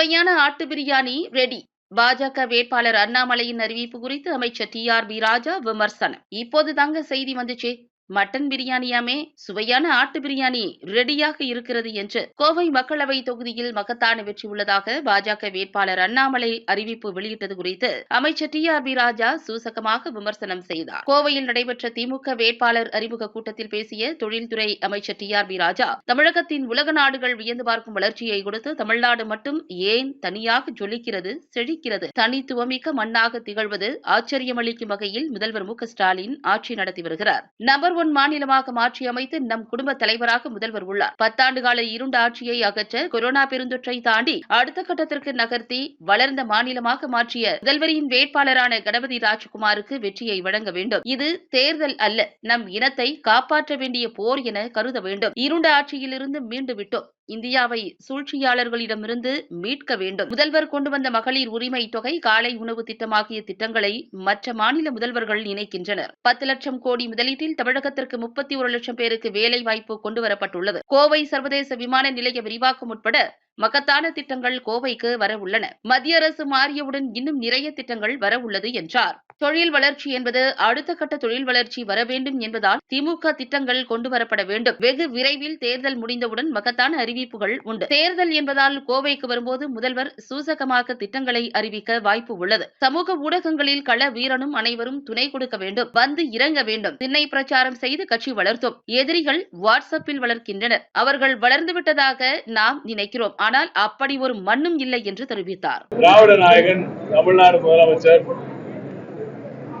சுவையான ஆட்டு பிரியாணி ரெடி பாஜக வேட்பாளர் அண்ணாமலையின் அறிவிப்பு குறித்து அமைச்சர் டி ஆர் பி ராஜா விமர்சனம். இப்போது தாங்க செய்தி வந்துச்சு. மட்டன் பிரியாணியாமே சுவையான ஆட்டு பிரியாணி ரெடியாக இருக்கிறது என்று கோவை மக்களவை தொகுதியில் மகத்தான வெற்றி உள்ளதாக பாஜக வேட்பாளர் அண்ணாமலை அறிவிப்பு வெளியிட்டது குறித்து அமைச்சர் டி ஆர் பி ராஜா சூசகமாக விமர்சனம் செய்தார். கோவையில் நடைபெற்ற திமுக வேட்பாளர் அறிமுக கூட்டத்தில் பேசிய தொழில்துறை அமைச்சர் டி ஆர் பி ராஜா தமிழகத்தின் உலக நாடுகள் வியந்து பார்க்கும் வளர்ச்சியை கொடுத்து தமிழ்நாடு மட்டும் ஏன் தனியாக ஜொலிக்கிறது செழிக்கிறது தனித்துவமிக்க மண்ணாக திகழ்வது ஆச்சரியமளிக்கும் வகையில் முதல்வர் மு ஸ்டாலின் ஆட்சி நடத்தி வருகிறார். நம்பர் ஒன் மாநிலமாக மாற்றியமைத்து நம் குடும்ப தலைவராக முதல்வர் உள்ளார். பத்தாண்டு கால இருண்ட ஆட்சியை அகற்ற கொரோனா பெருந்தொற்றை தாண்டி அடுத்த கட்டத்திற்கு நகர்த்தி வளர்ந்த மாநிலமாக மாற்றிய முதல்வரின் வேட்பாளரான கணபதி ராஜ்குமாருக்கு வெற்றியை வழங்க வேண்டும். இது தேர்தல் அல்ல நம் இனத்தை காப்பாற்ற வேண்டிய போர் என கருத வேண்டும். இருண்ட ஆட்சியிலிருந்து மீண்டு விட்டோம். இந்தியாவை சூழ்ச்சியாளர்களிடமிருந்து மீட்க வேண்டும். முதல்வர் கொண்டு வந்த மகளிர் உரிமை தொகை காலை உணவு திட்டமாகிய திட்டங்களை மற்ற மாநில முதல்வர்கள் இணைக்கின்றனர். பத்து லட்சம் கோடி முதலீட்டில் தமிழகத்திற்கு முப்பத்தி ஒரு லட்சம் பேருக்கு வேலை வாய்ப்பு கொண்டுவரப்பட்டுள்ளது கோவை சர்வதேச விமான நிலைய விரிவாக்கம் உட்பட மகத்தான திட்டங்கள் கோவைக்கு வர உள்ளன மத்திய அரசு மாறியவுடன் இன்னும் நிறைய திட்டங்கள் வர உள்ளது என்றார். தொழில் வளர்ச்சி என்பது அடுத்த கட்ட தொழில் வளர்ச்சி வர வேண்டும் என்பதால் திமுக திட்டங்கள் கொண்டு வரப்பட வேண்டும். வெகு விரைவில் தேர்தல் முடிந்தவுடன் மகத்தான அறிவிப்புகள் உண்டு. தேர்தல் என்பதால் கோவைக்கு வரும்போது முதல்வர் சூசகமாக திட்டங்களை அறிவிக்க வாய்ப்பு உள்ளது. சமூக ஊடகங்களில் கள வீரனும் அனைவரும் துணை கொடுக்க வேண்டும். வந்து இறங்க வேண்டும். திண்ணை பிரச்சாரம் செய்து கட்சி வளர்த்தோம். எதிரிகள் வாட்ஸ்அப்பில் வளர்க்கின்றனர். அவர்கள் வளர்ந்து விட்டதாக நாம் நினைக்கிறோம். ஆனால் அப்படி ஒரு மண்ணும் இல்லை என்று தெரிவித்தார். திராவிட நாயகன் தமிழ்நாடு முதலமைச்சர்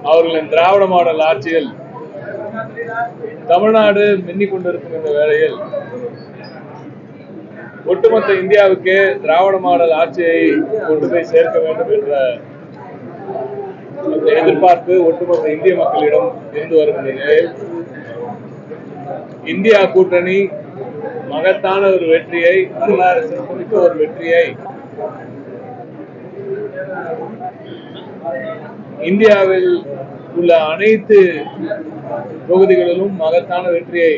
அவர்களின் திராவிட மாடல் ஆட்சியில் தமிழ்நாடு மின்னிக் கொண்டிருக்கும் இந்த வேளையில் ஒட்டுமொத்த இந்தியாவுக்கே திராவிட மாடல் ஆட்சியை கொண்டு போய் சேர்க்க வேண்டும் என்ற எதிர்பார்ப்பு ஒட்டுமொத்த இந்திய மக்களிடம் இருந்து வரும் நிலையில் இந்தியா கூட்டணி மகத்தான ஒரு வெற்றியை வரலாறு சிறப்புமிக்க ஒரு வெற்றியை இந்தியாவில் உள்ள அனைத்து தொகுதிகளிலும் மகத்தான வெற்றியை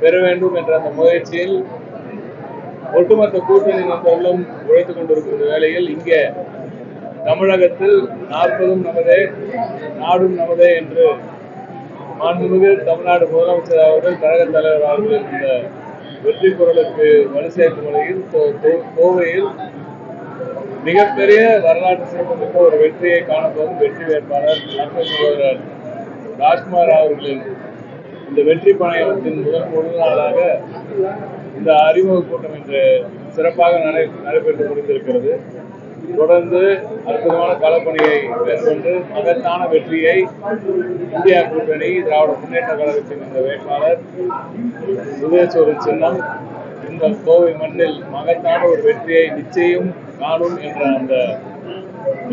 பெற வேண்டும் என்ற அந்த முயற்சியில் ஒட்டுமொத்த கூட்டணி நண்பர்களும் உழைத்துக் கொண்டிருக்கிற வேளையில் இங்கே தமிழகத்தில் நாற்பதும் நமதே நாடும் நமதே என்று மாண்புமிகு தமிழ்நாடு முதலமைச்சர் அவர்கள் கழக தலைவர் அவர்கள் இந்த வெற்றி குரலுக்கு வலு சேர்க்கும் வகையில் கோவையில் மிகப்பெரிய வரலாற்று சிறப்புமிக்க ஒரு வெற்றியை காணப்போகும் வெற்றி வேட்பாளர் அன்பு சகோதரர் ராஜ்குமார் அவர்களின் இந்த வெற்றி பணையத்தின் முதல் முழு நாளாக இந்த அறிமுக கூட்டம் இன்று சிறப்பாக நடை நடைபெற்று முடிந்திருக்கிறது. தொடர்ந்து அற்புதமான களப்பணியை மேற்கொண்டு மகத்தான வெற்றியை இந்தியா கூட்டணி திராவிட முன்னேற்ற கழகத்தின் இந்த வேட்பாளர் சுதேஸ்வரி சின்னம் இந்த கோவை மண்ணில் மகத்தான ஒரு வெற்றியை நிச்சயம் காணும் என்ற அந்த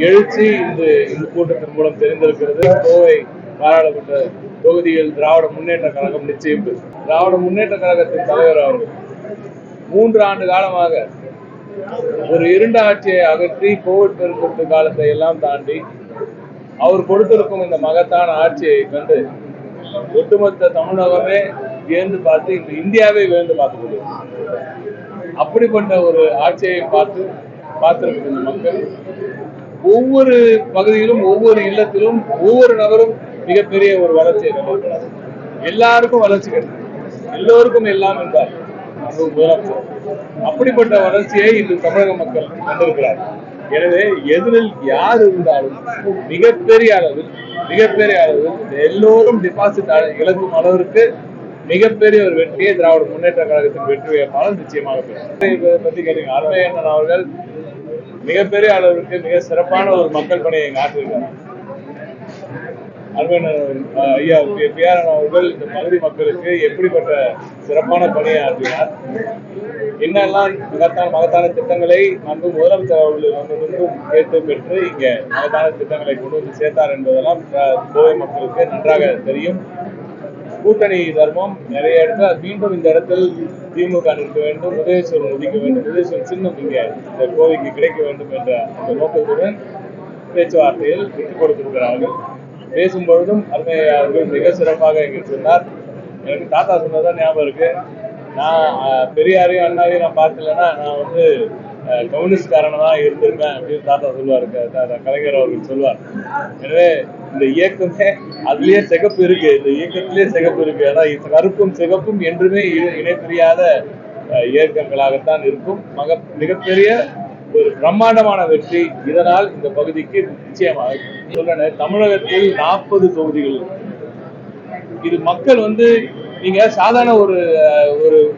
எழுச்சி இந்த இந்த கூட்டத்தின் மூலம் தெரிந்திருக்கிறது கோவை பாராளுமன்ற தொகுதியில் திராவிட முன்னேற்ற கழகம் நிச்சயம் பெறும். திராவிட முன்னேற்ற கழகத்தின் தலைவர் அவர்கள் மூன்று ஆண்டு காலமாக ஒரு இருண்ட ஆட்சியை அகற்றி கோவிட் பெருந்தொற்று காலத்தை எல்லாம் தாண்டி அவர் கொடுத்திருக்கும் இந்த மகத்தான ஆட்சியை கண்டு ஒட்டுமொத்த தமிழகமே வியந்து பார்த்து இந்த இந்தியாவே வியந்து பார்த்து அப்படிப்பட்ட ஒரு ஆட்சியை பார்த்து பார்த்திருக்கும் இந்த மக்கள் ஒவ்வொரு பகுதியிலும் ஒவ்வொரு இல்லத்திலும் ஒவ்வொரு நபரும் மிகப்பெரிய ஒரு வளர்ச்சியை கண்டிருக்கிறார். எல்லாருக்கும் வளர்ச்சி கிடைக்கும். எல்லோருக்கும் எல்லாம் என்றார் முதலமைச்சர். அப்படிப்பட்ட வளர்ச்சியை இன்று தமிழக மக்கள் கண்டிருக்கிறார். எனவே எதிரில் யார் இருந்தாலும் மிகப்பெரிய அளவில் மிகப்பெரிய அளவில் எல்லோரும் டிபாசிட் இழக்கும் அளவிற்கு மிகப்பெரிய ஒரு வெற்றியை திராவிட முன்னேற்ற கழகத்தின் வெற்றி வேட்பாளர் நிச்சயமாக பெறும் பத்தி கேட்டீங்க. அருமையண்ணன் அவர்கள் மிகப்பெரிய அளவிற்கு மிக சிறப்பான ஒரு மக்கள் பணியை இங்கு ஆற்றிருக்காங்க. அருமையண்ணன் ஐயா பிஆர்என் அவர்கள் இந்த பகுதி மக்களுக்கு எப்படிப்பட்ட சிறப்பான பணியை ஆற்றினார் என்னெல்லாம் மகத்தான மகத்தான திட்டங்களை அன்பு முதலமைச்சர் அவர்களிடமிருந்தும் கேட்டு பெற்று இங்க மகத்தான திட்டங்களை கொண்டு வந்து சேர்த்தார் என்பதெல்லாம் கோவை மக்களுக்கு நன்றாக தெரியும். கூட்டணி தர்மம் நிறைய இடத்துல மீண்டும் இந்த இடத்தில் திமுக நிற்க வேண்டும் உதயசூரன் ஒதுக்க வேண்டும் உதயசூரன் சின்னம் இங்கே இந்த கோவைக்கு கிடைக்க வேண்டும் என்ற அந்த நோக்கத்துடன் பேச்சுவார்த்தையில் விட்டுக் கொடுத்திருக்கிறார்கள். பேசும் பொழுதும் அருமை அவர்கள் மிக சிறப்பாக எங்களுக்கு சொன்னார். எனக்கு தாத்தா சொன்னதான் ஞாபகம் இருக்கு. நான் பெரியாரையும் அண்ணாவையும் நான் பார்க்கலன்னா நான் வந்து கம்யூனிஸ்ட்காரனை தான் இருந்திருப்பேன் அப்படின்னு தாத்தா சொல்லுவார். கலைஞர் அவர்கள் சொல்லுவார். எனவே இந்த இயக்கமே அதுலயே சிகப்பு இருக்கு. இந்த இயக்கத்திலேயே சிகப்பு இருக்கு. அதான் கருப்பும் சிகப்பும் என்றுமே இணை- இணை இயக்கங்களாகத்தான் இருக்கும். மக மிகப்பெரிய ஒரு பிரம்மாண்டமான வெற்றி இதனால் இந்த பகுதிக்கு நிச்சயமாக சொல்றேன் தமிழகத்தில் நாற்பது தொகுதிகள் இது மக்கள் வந்து நீங்க சாதாரண ஒரு ஒரு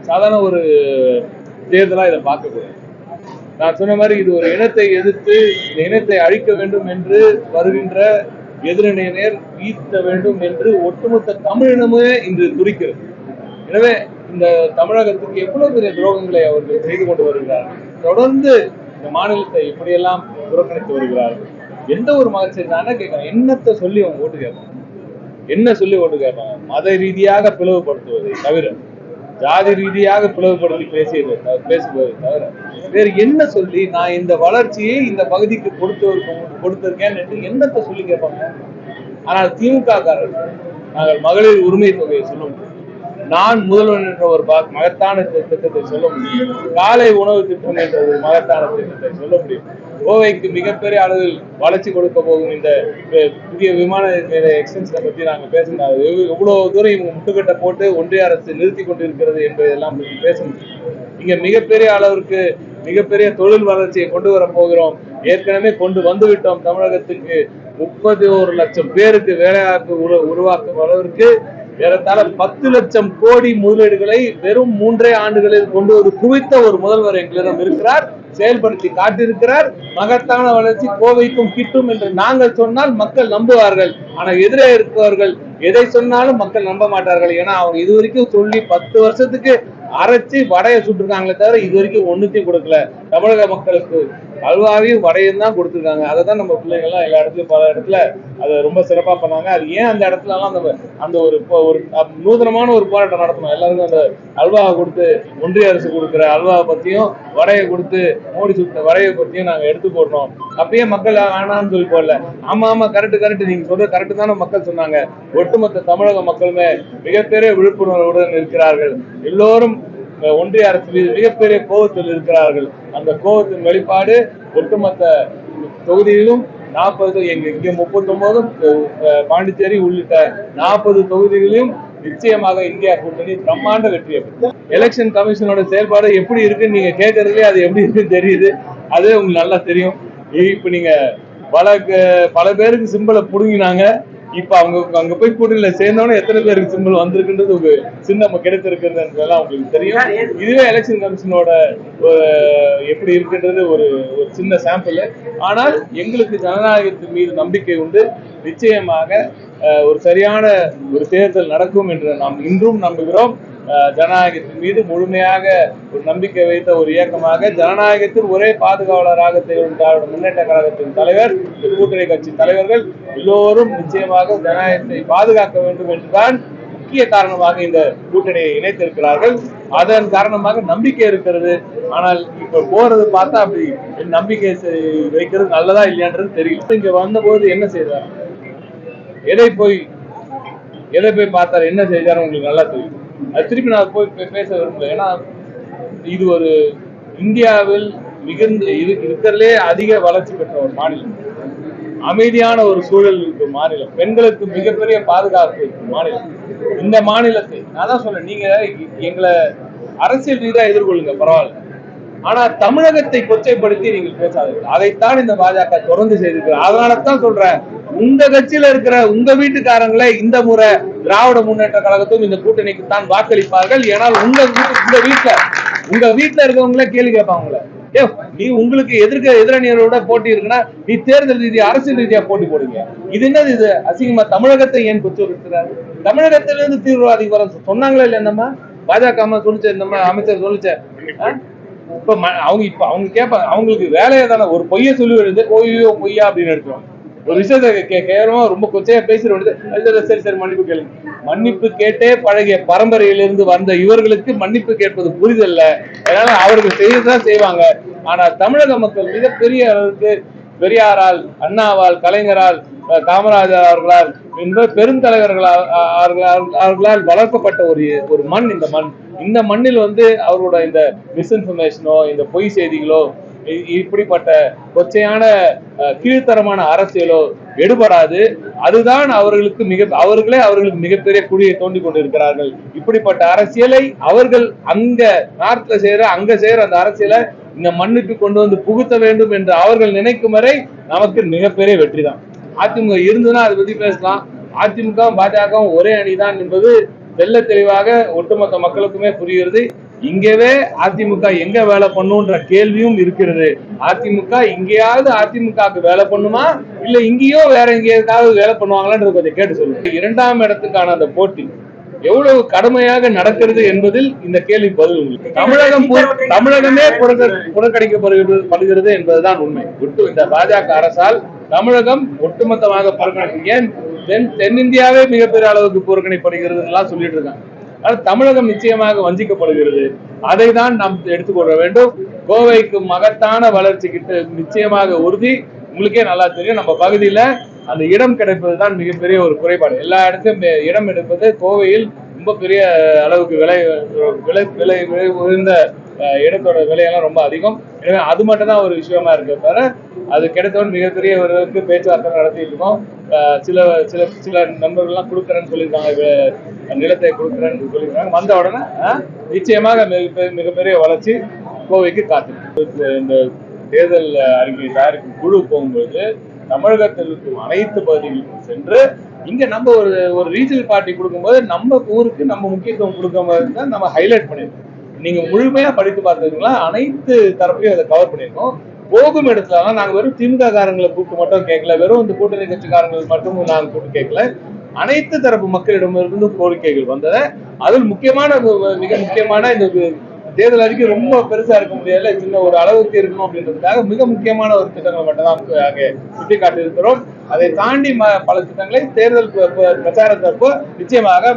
சாதாரண ஒரு தேர்தலா இதை பார்க்கக்கூடாது நான் சொன்ன மாதிரி இது ஒரு இனத்தை எதிர்த்து இந்த இனத்தை அழிக்க வேண்டும் என்று வருகின்ற எதிரணியினர் வீழ்த்த வேண்டும் என்று ஒட்டுமொத்த தமிழினமே இன்று துடிக்கிறது. எனவே இந்த தமிழகத்துக்கு எவ்வளவு பெரிய துரோகங்களை அவர்கள் செய்து கொண்டு வருகிறார்கள்? தொடர்ந்து இந்த மாநிலத்தை இப்படியெல்லாம் புறக்கணித்து வருகிறார்கள். எந்த ஒரு மகிழ்ச்சி நான் கேட்கணும் என்னத்தை சொல்லி அவங்க ஓட்டு கேட்பாங்க? என்ன சொல்லி ஓட்டு கேட்பாங்க? மத ரீதியாக பிளவுபடுத்துவதை தவிர. ஜாதி ரீதியாக பிளவுபடுத்தி பேசியது பேசுவது தவிர வேறு என்ன சொல்லி நான் இந்த வளர்ச்சியை இந்த பகுதிக்கு கொடுத்து கொடுத்திருக்கேன் என்று என்னத்தை சொல்லி கேட்பாங்க? ஆனால் திமுக காரர்கள் நாங்கள் மகளிர் உரிமை தொகையை சொல்ல முடியும் நான் முதல்வன் என்ற ஒரு மகத்தான திட்டத்தை சொல்ல முடியும். காலை உணவு திட்டம் என்ற ஒரு மகத்தான திட்டத்தை சொல்ல முடியும். கோவைக்கு மிகப்பெரிய அளவில் வளர்ச்சி கொடுக்க போகும் இந்த புதிய விமான நிலைய எக்ஸ்டென்ஷனை பற்றி நாங்கள் பேசணும். அது எவ்வளவு தூரம் இவங்க முட்டுக்கட்டை போட்டு ஒன்றிய அரசு நிறுத்தி கொண்டிருக்கிறது என்பதெல்லாம் பற்றி பேச முடியும். இங்க மிகப்பெரிய அளவிற்கு மிகப்பெரிய தொழில் வளர்ச்சியை கொண்டு வர போகிறோம். ஏற்கனவே கொண்டு வந்துவிட்டோம் தமிழகத்துக்கு முப்பத்தி ஒரு லட்சம் பேருக்கு வேலைவாய்ப்பு உருவாக்கும் அளவிற்கு ஏறத்தாழ பத்து லட்சம் கோடி முதலீடுகளை வெறும் மூன்றே ஆண்டுகளில் கொண்டு ஒரு குவித்த ஒரு முதல்வர் எங்களிடம் இருக்கிறார். செயல்படுத்தி காட்டியிருக்கிறார். மகத்தான வளர்ச்சி கோவைக்கும் கிட்டும் என்று நாங்கள் சொன்னால் மக்கள் நம்புவார்கள். ஆனால் எதிரே இருப்பவர்கள் எதை சொன்னாலும் மக்கள் நம்ப மாட்டார்கள். ஏன்னா அவங்க இது வரைக்கும் சொல்லி பத்து வருஷத்துக்கு அரைச்சி வடையை சுட்டுருக்காங்களே தவிர இது வரைக்கும் ஒண்ணுத்தையும் கொடுக்கல. தமிழக மக்களுக்கு அல்வாவையும் வடையும் தான் கொடுத்துருக்காங்க. அதை தான் நம்ம பிள்ளைங்கள்லாம் எல்லா இடத்துலையும் பல இடத்துல அதை ரொம்ப சிறப்பாக பண்ணாங்க. அது ஏன் அந்த இடத்துல எல்லாம் அந்த அந்த ஒரு ஒரு நூதனமான ஒரு போராட்டம் நடத்தணும். எல்லாருக்கும் அந்த அல்வாவை கொடுத்து ஒன்றிய அரசு கொடுக்குற அல்வாவை பற்றியும் வடையை கொடுத்து மோடி சுத்த வடையை பற்றியும் நாங்கள் எடுத்து போடணும் அப்பயே மக்கள் வேணாம்னு சொல்லி போடல. ஆமா ஆமாம் கரெக்ட் கரெக்ட் நீங்க சொல்கிற கரெக்ட் தானே மக்கள் சொன்னாங்க. ஒட்டுமொத்த தமிழக மக்களுமே மிகப்பெரிய விழிப்புணர்வுடன் இருக்கிறார்கள் எல்லோரும் ஒன்றிய அரசு மீது மிகப்பெரிய கோபத்தில் இருக்கிறார்கள். அந்த கோபத்தின் வெளிப்பாடு ஒட்டுமொத்த தொகுதியிலும் நாற்பது எங்க இங்க முப்பத்தொன்பதும் பாண்டிச்சேரி உள்ளிட்ட நாற்பது தொகுதிகளிலும் நிச்சயமாக இந்தியா கூட்டணி பிரம்மாண்ட வெற்றியை எலெக்ஷன் கமிஷனோட செயல்பாடு எப்படி இருக்குன்னு நீங்க கேட்கறதுலே அது எப்படி இருக்குன்னு தெரியுது. அது உங்களுக்கு நல்லா தெரியும். இப்ப நீங்க பல க- பல பேருக்கு சிம்பிளை புடுங்கினாங்க. இப்ப அவங்க அங்க போய் கூட்டணியில சேர்ந்தவொடனே எத்தனை பேருக்கு சிம்பிள் வந்திருக்குன்றது ஒரு சின்னம் கிடைத்திருக்கிறதுன்றதெல்லாம் அவங்களுக்கு தெரியும். இதுவே எலெக்ஷன் கமிஷனோட எப்படி இருக்குன்றது ஒரு ஒரு சின்ன சாம்பிள் ஆனால் எங்களுக்கு ஜனநாயகத்தின் மீது நம்பிக்கை உண்டு. நிச்சயமாக ஒரு சரியான ஒரு தேர்தல் நடக்கும் என்று நாம் இன்றும் நம்புகிறோம். ஜனநாயகத்தின் மீது முழுமையாக ஒரு நம்பிக்கை வைத்த ஒரு இயக்கமாக ஜனநாயகத்தின் ஒரே பாதுகாவலராக திகழும் திராவிட முன்னேற்ற கழகத்தின் தலைவர் கூட்டணி கட்சி தலைவர்கள் எல்லோரும் நிச்சயமாக ஜனநாயகத்தை பாதுகாக்க வேண்டும் என்றுதான் முக்கிய காரணமாக இந்த கூட்டணியை இணைத்திருக்கிறார்கள். அதன் காரணமாக நம்பிக்கை இருக்கிறது. ஆனால் இப்ப போறது பார்த்தா அப்படி நம்பிக்கை வைக்கிறது நல்லதா இல்லையான்றது தெரியல. இங்க வந்தபோது என்ன செய்தார்? எதை போய் எதை போய் பார்த்தார்? என்ன செய்தார்? உங்களுக்கு நல்லா தெரியும். அது திருப்பி நான் போய் பேச விரும்பல. ஏன்னா இது ஒரு இந்தியாவில் மிகுந்த இது இருக்கிறதுலே அதிக வளர்ச்சி பெற்ற ஒரு மாநிலம். அமைதியான ஒரு சூழல் இருக்கும் மாநிலம். பெண்களுக்கு மிகப்பெரிய பாதுகாப்பு இருக்கும் மாநிலம். இந்த மாநிலத்தை நான் தான் சொல்றேன் நீங்க எங்களை அரசியல் ரீதியா எதிர்கொள்ளுங்க பரவாயில்ல. ஆனா தமிழகத்தை கொச்சைப்படுத்தி நீங்கள் பேசாதீர்கள். அதைத்தான் இந்த பாஜக தொடர்ந்து செய்திருக்கிறது. அதனால தான் சொல்றேன் உங்க கட்சியில இருக்கிற உங்க வீட்டுக்காரங்களே இந்த முறை திராவிட முன்னேற்ற கழகத்தும் இந்த கூட்டணிக்கு தான் வாக்களிப்பார்கள். ஏனால் உங்க வீட்டு- உங்க வீட்டுல உங்க வீட்டுல இருக்கவங்களே கேள்வி கேட்பாங்க ஏ நீ உங்களுக்கு எதிர்க்க எதிரணியரோட போட்டி இருக்குன்னா நீ தேர்தல் ரீதியா அரசியல் ரீதியா போட்டி போடுங்க. இது என்னது இது? அசிங்கமா? தமிழகத்தை ஏன் கொச்சுறாரு தமிழகத்திலிருந்து தீவிரவாதி வர சொன்னாங்களா இல்லையா நம்ம பாஜக அம்மா சொல்லிச்சு நம்ம அமைச்சர் சொல்லிச்சேன் இப்ப ம- அவங்க இப்ப அவங்க கேட்பாங்க அவங்களுக்கு வேலையை தானே ஒரு பொய்ய சொல்லி வருது ஓய்யோ பொய்யா? அப்படின்னு எடுத்துருவாங்க. ஒரு விஷயத்த கே கேவலமா ரொம்ப கொச்சையா பேசிட வேண்டியது சரி சரி மன்னிப்பு கேளுங்க. மன்னிப்பு கேட்டே பழகிய பரம்பரையிலிருந்து வந்த இவர்களுக்கு மன்னிப்பு கேட்பது புரிதல்ல. அதனால அவர்கள் செய்யதான் செய்வாங்க. ஆனா தமிழக மக்கள் மிகப்பெரிய அளவுக்கு பெரியாரால் அண்ணாவால் கலைஞரால் காமராஜர் அவர்களால் பெருந்தலைவர்களால் அவர்களால் வளர்க்கப்பட்ட ஒரு ஒரு மண் இந்த மண். இந்த மண்ணில் வந்து அவரோட இந்த மிஸ்இன்ஃபர்மேஷனோ இந்த பொய் செய்திகளோ இ- இப்படிப்பட்ட கொச்சையான கீழ்த்தரமான அரசியலோ எடுபடாது. அதுதான் அவர்களுக்கு மிக அவர்களே அவர்களுக்கு மிகப்பெரிய குழியை தோண்டி கொண்டிருக்கிறார்கள். இப்படிப்பட்ட அரசியலை அவர்கள் அங்க நார்த்ல செய்யற அங்க செய்யற அந்த அரசியலை இந்த மண்ணுக்கு கொண்டு வந்து புகுத்த வேண்டும் என்று அவர்கள் நினைக்கும் வரை நமக்கு மிகப்பெரிய வெற்றி தான் அதிமுக இருந்ததுன்னா அதை பத்தி பேசலாம். அதிமுக பாஜகவும் ஒரே அணிதான் என்பது வெள்ள தெளிவாக ஒட்டுமொத்த மக்களுக்குமே புரிகிறது. இங்கவே அதிமுக எங்க வேலை பண்ணுன்ற கேள்வியும் இருக்கிறது. அதிமுக இங்கேயாவது அதிமுகவுக்கு வேலை பண்ணுமா? இல்ல இங்கேயோ வேற எங்கேயாவது வேலை பண்ணுவாங்களான்றது கொஞ்சம் கேட்டு சொல்லுங்க. இரண்டாம் இடத்துக்கான அந்த போட்டி எவ்வளவு கடுமையாக நடக்கிறது என்பதில் இந்த கேள்வி பதில் உங்களுக்கு. தமிழகம் தமிழகமே புறக்கணிக்கப்படுகிறது படுகிறது என்பதுதான் உண்மை. ஒட்டு இந்த பாஜக அரசால் தமிழகம் ஒட்டுமொத்தமாக புறக்கணிப்பு ஏன்? தென் தென்னிந்தியாவே மிகப்பெரிய அளவுக்கு புறக்கணிப்படுகிறது எல்லாம் சொல்லிட்டு இருக்காங்க. ஆனால் தமிழகம் நிச்சயமாக வஞ்சிக்கப்படுகிறது. அதை தான் நாம் எடுத்துக்கொள்ள வேண்டும். கோவைக்கு மகத்தான வளர்ச்சி கிட்ட நிச்சயமாக உறுதி. உங்களுக்கே நல்லா தெரியும் நம்ம பகுதியில அந்த இடம் கிடைப்பது தான் மிகப்பெரிய ஒரு குறைபாடு. எல்லா இடத்தையும் இடம் எடுப்பது கோவையில் ரொம்ப பெரிய அளவுக்கு விலை விலை விலை விலை உயர்ந்த இடத்தோட விலையெல்லாம் ரொம்ப அதிகம். எனவே அது மட்டும் தான் ஒரு விஷயமா இருக்கு தவிர அது கிடைத்தவன் மிகப்பெரிய ஒரு பேச்சுவார்த்தை நடத்திட்டு இருக்கோம். சில சில சில நண்பர்கள்லாம் கொடுக்குறேன்னு சொல்லியிருக்காங்க நிலத்தை கொடுக்குறேன்னு சொல்லியிருக்காங்க. வந்த உடனே நிச்சயமாக மிகப்பெரிய மிகப்பெரிய வளர்ச்சி கோவைக்கு காத்து இந்த தேர்தல் அறிக்கை தயாரிக்கும் குழு போகும்போது தமிழகத்தில் இருக்கும் அனைத்து பகுதிகளுக்கும் சென்று இங்க நம்ம ஒரு ஒரு ரீஜனல் பார்ட்டி கொடுக்கும்போது நம்ம ஊருக்கு நம்ம முக்கியத்துவம் கொடுக்கும்போது தான் நம்ம ஹைலைட் பண்ணிருக்கோம் நீங்க முழுமையா படித்து பார்த்தீங்களா அனைத்து தரப்பையும் அதை கவர் பண்ணியிருக்கோம். போகும் இடத்துல நாங்க வெறும் திமுக காரங்களை கூப்பிட்டு மட்டும் கேட்கல வெறும் இந்த கூட்டணி கட்சிக்காரங்களை மட்டும் நாங்க கூப்பிட்டு கேட்கல. அனைத்து தரப்பு மக்களிடமிருந்து கோரிக்கைகள் வந்தது அதில் முக்கியமான மிக முக்கியமான இந்த தேர்தல் அறிக்கை ரொம்ப பெருசா இருக்க முடியல சின்ன ஒரு அளவுக்கு இருக்கணும் அப்படின்றதுக்காக மிக முக்கியமான ஒரு திட்டங்களை மட்டும் தான் அங்கே சுட்டி காட்டியிருக்கிறோம் அதை தாண்டி பல திட்டங்களை தேர்தல் பிரச்சாரத்தப்போ நிச்சயமாக